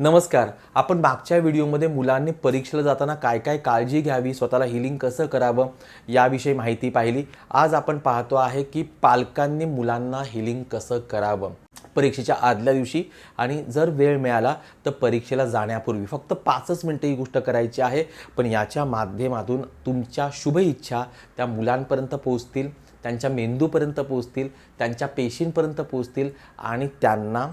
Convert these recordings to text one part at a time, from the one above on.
नमस्कार. आपण मागच्या व्हिडिओमध्ये मुलांनी परीक्षेला जाताना काय काय काळजी घ्यावी स्वतःला हिलिंग कसं करावं याविषयी माहिती पाहिली. आज आपण पाहतो आहे की पालकांनी मुलांना हिलिंग कसं करावं परीक्षेच्या आदल्या दिवशी आणि जर वेळ मिळाला तर परीक्षेला जाण्यापूर्वी. फक्त पाचच मिनटं ही गोष्ट करायची आहे पण याच्या माध्यमातून तुमच्या शुभ इच्छा त्या मुलांपर्यंत पोहोचतील त्यांच्या मेंदूपर्यंत पोहोचतील त्यांच्या पेशींपर्यंत पोचतील आणि त्यांना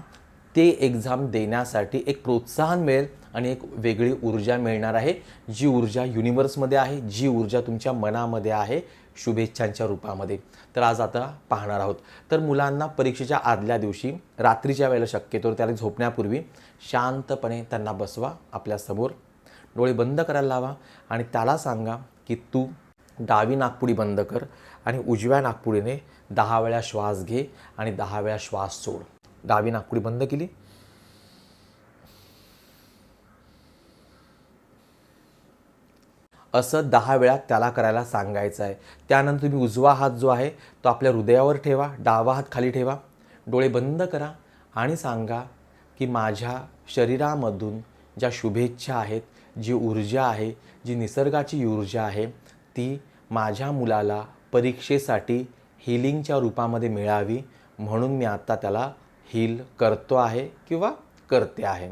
ते एक्झाम देण्यासाठी एक प्रोत्साहन मिळेल आणि एक वेगळी ऊर्जा मिळणार आहे. जी ऊर्जा युनिवर्समध्ये आहे जी ऊर्जा तुमच्या मनामध्ये आहे शुभेच्छांच्या रूपामध्ये. तर आज आता पाहणार आहोत. तर मुलांना परीक्षेच्या आदल्या दिवशी रात्रीच्या वेळेला शक्यतो त्याला झोपण्यापूर्वी शांतपणे त्यांना बसवा आपल्यासमोर डोळे बंद करायला लावा आणि त्याला सांगा की तू डावी नागपुडी बंद कर आणि उजव्या नागपुडीने दहा वेळा श्वास घे आणि दहा वेळा श्वास सोड. डावी नागपुडी बंद केली. असं दहा वेळा त्याला करायला सांगायचं आहे. त्यानंतर तुम्ही उजवा हात जो आहे तो आपल्या हृदयावर ठेवा डावा हात खाली ठेवा. डोळे बंद करा आणि सांगा की माझ्या शरीरामधून ज्या शुभेच्छा आहेत जी ऊर्जा आहे जी निसर्गाची ऊर्जा आहे ती माझ्या मुलाला परीक्षेसाठी हिलिंगच्या रूपामध्ये मिळावी म्हणून मी आता त्याला हील करतो आहे किंवा करते आहे.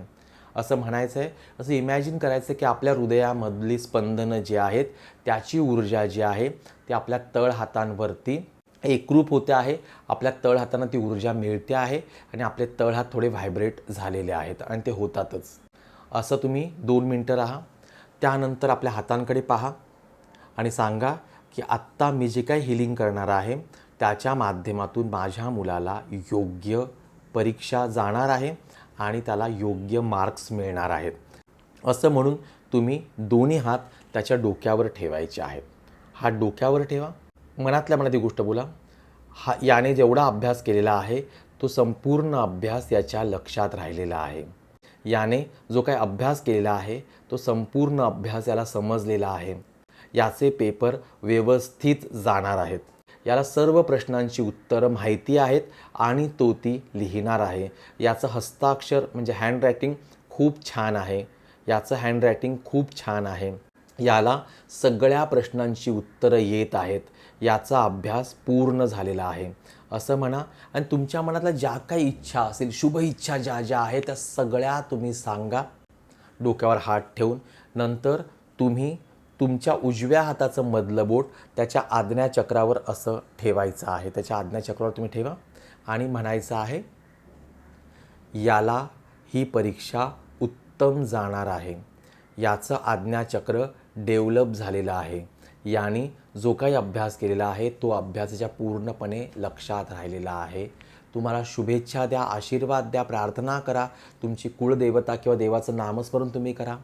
असं म्हणायचं आहे असं इमॅजिन करायचं की आपल्या हृदयामधली स्पंदनं जी आहेत त्याची ऊर्जा जी आहे ती आपल्या तळ हातांवरती एकरूप होते आहे आपल्या तळ हातांना ती ऊर्जा मिळते आहे आणि आपले तळ हात थोडे व्हायब्रेट झालेले आहेत आणि ते होतातच. असं तुम्ही दोन मिनटं राहा त्यानंतर आपल्या हातांकडे पहा आणि सांगा की आत्ता मी जे काही हिलिंग करणार आहे त्याच्या माध्यमातून माझ्या मुलाला योग्य परीक्षा जाणार आहे आणि त्याला योग्य मार्क्स मिळणार आहेत. असं म्हणून तुम्ही दोन्ही हात त्याच्या डोक्यावर ठेवायचे आहेत. हात डोक्यावर ठेवा. मनातल्या मनात ही गोष्ट बोला. हा याने जेवढा अभ्यास केलेला आहे तो संपूर्ण अभ्यास याच्या लक्षात राहिलेला आहे. याने जो काही अभ्यास केलेला आहे तो संपूर्ण अभ्यास याला समजलेला आहे. याचे पेपर व्यवस्थित जाणार आहेत. याला सर्व प्रश्नांची उत्तरं माहिती आहेत आणि तो ती लिहिणार आहे. याचं हस्ताक्षर म्हणजे हँडरायटिंग खूप छान आहे. याचं हँडरायटिंग खूप छान आहे. याला सगळ्या प्रश्नांची उत्तरं येत आहेत. याचा अभ्यास पूर्ण झालेला आहे. असं म्हणा. आणि तुमच्या मनातल्या ज्या काही इच्छा असेल शुभ इच्छा ज्या ज्या आहेत त्या सगळ्या तुम्ही सांगा. डोक्यावर हात ठेवून. नंतर तुम्ही तुमच्या उजव्या हाताचं मधलं बोट त्याच्या आज्ञाचक्रावर असं ठेवायचं आहे. त्याच्या आज्ञाचक्रावर तुम्ही ठेवा आणि म्हणायचं आहे याला ही परीक्षा उत्तम जाणार आहे. याचं आज्ञाचक्र डेव्हलप झालेलं आहे. याने जो काही अभ्यास केलेला आहे तो अभ्यासाच्या पूर्णपणे लक्षात राहिलेला आहे. तुम्हाला शुभेच्छा द्या आशीर्वाद द्या प्रार्थना करा. तुमची कुळदेवता किंवा देवाचं नामस्मरण तुम्ही करा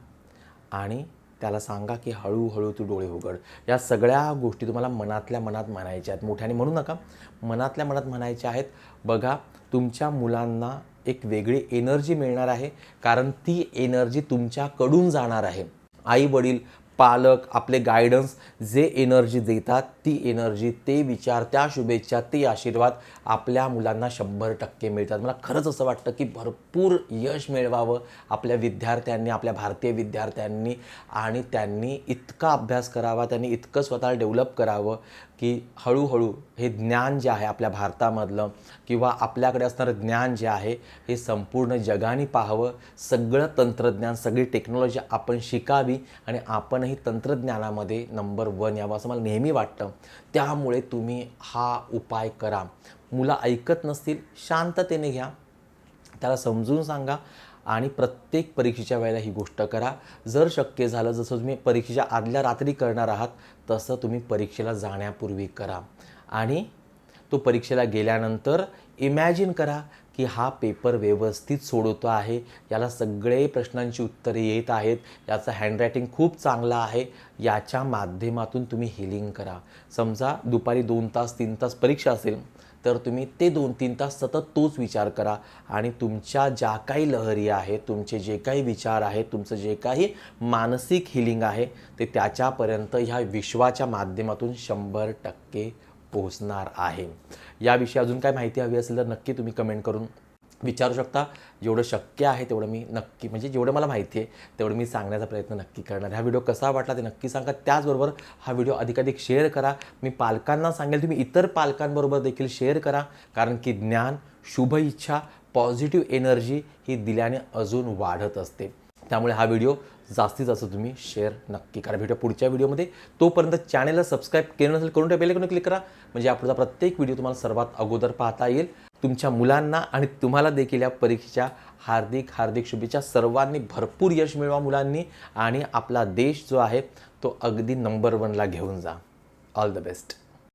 आणि त्याला सांगा की हळूहळू तू डोळे उघड. या सगळ्या गोष्टी तुम्हाला मनातल्या मनात म्हणायच्या आहेत. मोठ्याने म्हणू नका. मनातल्या मनात म्हणायच्या आहेत बघा तुमच्या मुलांना एक वेगळी एनर्जी मिळणार आहे कारण ती एनर्जी तुमच्याकडून जाणार आहे. आई वडील पालक आपले गायडन्स जे एनर्जी देतात ती एनर्जी ते विचार त्या शुभेच्छा ते आशीर्वाद आपल्या मुलांना शंभर टक्के मिळतात. मला खरंच असं वाटतं की भरपूर यश मिळवावं आपल्या विद्यार्थ्यांनी आपल्या भारतीय विद्यार्थ्यांनी आणि त्यांनी इतका अभ्यास करावा त्यांनी इतकं स्वतःला डेव्हलप करावं की हळूहळू हे ज्ञान जे आहे आपल्या भारतामधलं किंवा आपल्याकडे असणारं ज्ञान जे आहे हे संपूर्ण जगाने पाहावं. सगळं तंत्रज्ञान सगळी टेक्नॉलॉजी आपण शिकावी आणि आपण आपणही तंत्रज्ञानामध्ये नंबर वन यावं असं मला नेहमी वाटतं. त्यामुळे तुम्ही हा उपाय करा. मुलं ऐकत नसतील शांततेने घ्या. त्याला समजून सांगा आणि प्रत्येक परीक्षेच्या वेळेला ही गोष्ट करा. जर शक्य झालं जसं तुम्ही परीक्षेच्या आदल्या रात्री करणार आहात तसं तुम्ही परीक्षेला जाण्यापूर्वी करा. आणि तो परीक्षेला गेल्यानंतर इमॅजिन करा की हा पेपर व्यवस्थित सोडवतो आहे. याला सगळे प्रश्नांची उत्तरे येत आहेत. याचं हँडरायटिंग खूप चांगलं आहे. याच्या माध्यमातून तुम्ही हिलिंग करा. समजा दुपारी दोन तास तीन तास परीक्षा असेल तर तुम्ही ते दोन तीन तास सतत तोच विचार करा. आणि तुमच्या ज्या काही लहरी आहेत तुमचे जे काही विचार आहेत तुमचं जे काही मानसिक हिलिंग आहे ते त्याच्यापर्यंत ह्या विश्वाच्या माध्यमातून शंभर टक्के पोहोचणार आहे. याविषयी अजून काय माहिती हवी असेल तर नक्की तुम्ही कमेंट करून विचारू शकता. जेवढं शक्य आहे तेवढं मी नक्की म्हणजे जेवढं मला माहिती आहे तेवढं मी सांगण्याचा प्रयत्न नक्की करणार. हा व्हिडिओ कसा वाटला ते नक्की सांगा. त्याचबरोबर हा व्हिडिओ अधिकाधिक शेअर करा. मी पालकांना सांगेल तुम्ही इतर पालकांबरोबर देखील शेअर करा. कारण की ज्ञान शुभ इच्छा पॉझिटिव्ह एनर्जी ही दिल्याने अजून वाढत असते. त्यामुळे हा व्हिडिओ जास्तीत जास्त तुम्ही शेअर नक्की करा. भेटूया पुढच्या व्हिडिओमध्ये तोपर्यंत चॅनलला सबस्क्राईब केलं नसेल करून बेल क्लिक करा. म्हणजे आपला प्रत्येक व्हिडिओ तुम्हाला सर्वात अगोदर पाहता येईल. तुमच्या मुलांना आणि तुम्हाला देखील या परीक्षेच्या हार्दिक हार्दिक शुभेच्छा. सर्वांनी भरपूर यश मिळवा मुलांनी आणि आपला देश जो आहे तो अगदी नंबर वनला घेऊन जा. All the best